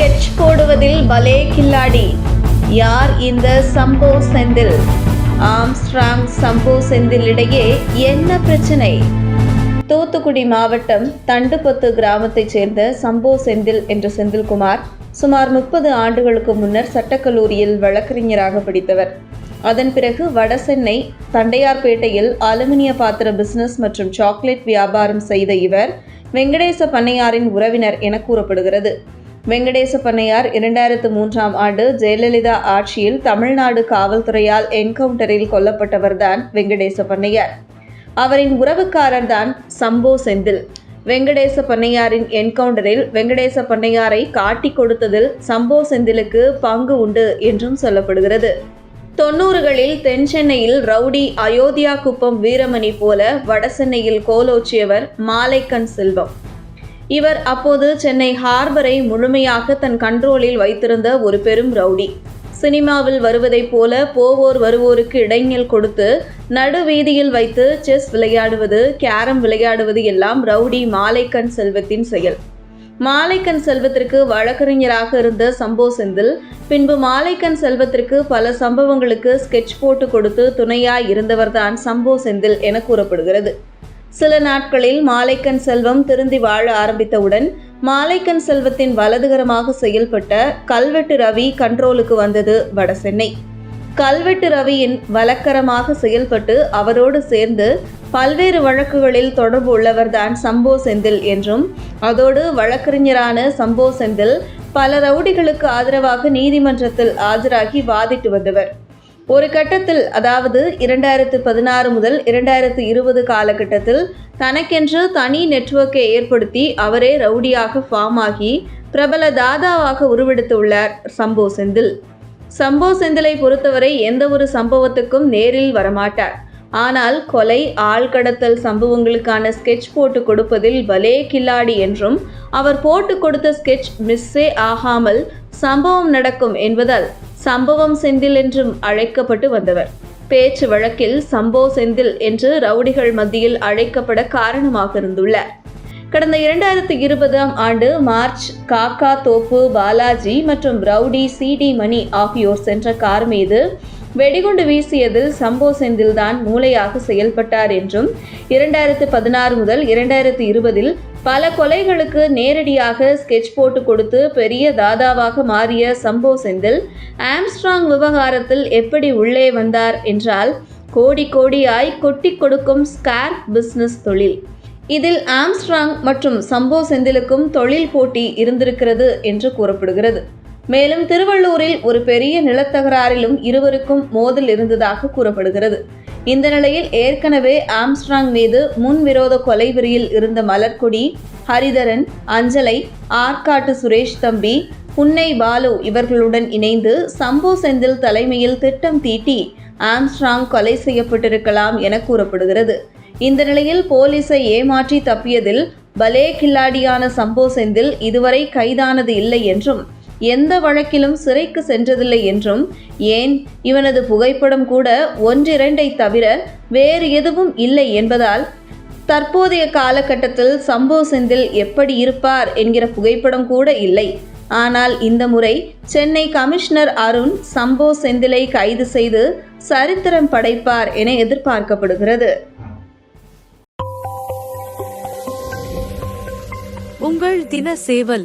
Sketch போடுவதில் பலே கில்லாடி. யார் இந்த சம்போ செந்தில்? ஆம்ஸ்ட்ராங் சம்போ செந்தில் இடையே என்ன பிரச்சனை? தூத்துக்குடி மாவட்டம் தண்டுபத்து கிராமத்தைச் சேர்ந்த சம்போ செந்தில் என்ற செந்தில்குமார் சுமார் முப்பது ஆண்டுகளுக்கு முன்னர் சட்டக்கல்லூரியில் வழக்கறிஞராக படித்தவர். அதன் பிறகு வடசென்னை தண்டையார்பேட்டையில் அலுமினிய பாத்திர பிசினஸ் மற்றும் சாக்லேட் வியாபாரம் செய்த இவர் வெங்கடேச பண்ணையாரின் உறவினர் என கூறப்படுகிறது. வெங்கடேச பண்ணையார் இரண்டாயிரத்து மூன்றாம் ஆண்டு ஜெயலலிதா ஆட்சியில் தமிழ்நாடு காவல்துறையால் என்கவுண்டரில் கொல்லப்பட்டவர்தான் வெங்கடேச பண்ணையார் அவரின் உறவுக்காரர் தான் சம்போ செந்தில். வெங்கடேச பண்ணையாரின் என்கவுண்டரில் வெங்கடேச பண்ணையாரை காட்டி கொடுத்ததில் சம்போ செந்திலுக்கு பங்கு உண்டு என்றும் சொல்லப்படுகிறது. தொண்ணூறுகளில் தென் சென்னையில் ரவுடி அயோத்தியா குப்பம் வீரமணி போல வடசென்னையில் கோலோச்சியவர் மாலைக்கண் செல்வம். இவர் அப்போது சென்னை ஹார்பரை முழுமையாக தன் கண்ட்ரோலில் வைத்திருந்த ஒரு பெரும் ரவுடி. சினிமாவில் வருவதைப் போல போவோர் வருவோருக்கு இடைஞ்சல் கொடுத்து நடு வீதியில் வைத்து செஸ் விளையாடுவது கேரம் விளையாடுவது எல்லாம் ரவுடி மாலைக்கண் செல்வத்தின் செயல். மாலைக்கண் செல்வத்திற்கு வழக்கறிஞராக இருந்த சம்போ செந்தில் பின்பு மாலைக்கண் செல்வத்திற்கு பல சம்பவங்களுக்கு ஸ்கெட்ச் போட்டு கொடுத்து துணையாய் இருந்தவர்தான் சம்போ செந்தில் என கூறப்படுகிறது. சில நாட்களில் மாலைக்கண் செல்வம் திருந்தி வாழ ஆரம்பித்தவுடன் மாலைக்கண் செல்வத்தின் வலதுகரமாக செயல்பட்ட கல்வெட்டு ரவி கண்ட்ரோலுக்கு வந்தது வடசென்னை. கல்வெட்டு ரவியின் வலக்கரமாக செயல்பட்டு அவரோடு சேர்ந்து பல்வேறு வழக்குகளில் தொடர்பு உள்ளவர்தான் சம்போ செந்தில் என்றும் அதோடு வழக்கறிஞரான சம்போ செந்தில் பல ரவுடிகளுக்கு ஆதரவாக நீதிமன்றத்தில் ஆஜராகி வாதிட்டு வந்தவர். ஒரு கட்டத்தில் அதாவது இரண்டாயிரத்து பதினாறு முதல் இரண்டாயிரத்து இருபது காலகட்டத்தில் தனக்கென்று தனி நெட்வொர்க்கை ஏற்படுத்தி அவரே ரவுடியாக ஃபார்ம் ஆகி பிரபல தாதாவாக உருவெடுத்துள்ளார் சம்போ செந்தில். சம்போ செந்திலை பொறுத்தவரை எந்த ஒரு சம்பவத்துக்கும் நேரில் வரமாட்டார். ஆனால் கொலை ஆள்கடத்தல் சம்பவங்களுக்கான ஸ்கெட்ச் போட்டு கொடுப்பதில் பலே கில்லாடி என்றும் அவர் போட்டு கொடுத்த ஸ்கெட்ச் மிஸ்ஸே ஆகாமல் சம்பவம் நடக்கும் என்பதால் சம்பவம் செந்தில் என்றும் அழைக்கப்பட்டு வந்தவர். பேச்சு வழக்கில் சம்போ செந்தில் என்று ரவுடிகள் மத்தியில் அழைக்கப்பட காரணமாக இருந்துள்ளார் கடந்த இரண்டாயிரத்தி இருபதாம் ஆண்டு மார்ச் காக்கா தோப்பு பாலாஜி மற்றும் ரவுடி சிடி மணி ஆகியோர் சென்ற கார் மீது வெடிகுண்டு வீசியதில் சம்போ செந்தில் தான் மூளையாக செயல்பட்டார் என்றும் இரண்டாயிரத்து பதினாறு முதல் இரண்டாயிரத்து இருபதில் பல கொலைகளுக்கு நேரடியாக ஸ்கெட்ச் போட்டு கொடுத்து பெரிய தாதாவாக மாறிய சம்போ செந்தில் ஆம்ஸ்ட்ராங் விவகாரத்தில் எப்படி உள்ளே வந்தார் என்றால் கோடி கோடியாய் கொட்டி கொடுக்கும் ஸ்கார் பிஸ்னஸ் தொழில். இதில் ஆம்ஸ்ட்ராங் மற்றும் சம்போ செந்திலுக்கும் தொழில் போட்டி இருந்திருக்கிறது என்று கூறப்படுகிறது. மேலும் திருவள்ளூரில் ஒரு பெரிய நிலத்தகராறிலும் இருவருக்கும் மோதல் இருந்ததாக கூறப்படுகிறது. இந்த நிலையில் ஏற்கனவே ஆம்ஸ்ட்ராங் மீது முன்விரோத கொலைவெறியில் இருந்த மலர்கொடி ஹரிதரன் அஞ்சலை ஆற்காட்டு சுரேஷ் தம்பி புன்னை பாலு இவர்களுடன் இணைந்து சம்போ செந்தில் தலைமையில் திட்டம் தீட்டி ஆம்ஸ்ட்ராங் கொலை செய்யப்பட்டிருக்கலாம் என கூறப்படுகிறது. இந்த நிலையில் போலீஸை ஏமாற்றி தப்பியதில் பலே கில்லாடியான சம்போ செந்தில் இதுவரை கைதானது இல்லை என்றும் எந்த வழக்கிலும் சிறைக்கு சென்றதில்லை என்றும் ஏன்? இவனது புகைப்படம் கூட ஒன்றிரண்டை தவிர வேறு எதுவும் இல்லை என்பதால் தற்போதைய காலகட்டத்தில் சம்போ செந்தில் எப்படி இருப்பார் என்கிற புகைப்படம் கூட இல்லை. ஆனால் இந்த முறை சென்னை கமிஷனர் அருண் சம்போ செந்திலை கைது செய்து சரித்திரம் படைப்பார் என எதிர்பார்க்கப்படுகிறது. உங்கள் தின சேவல்.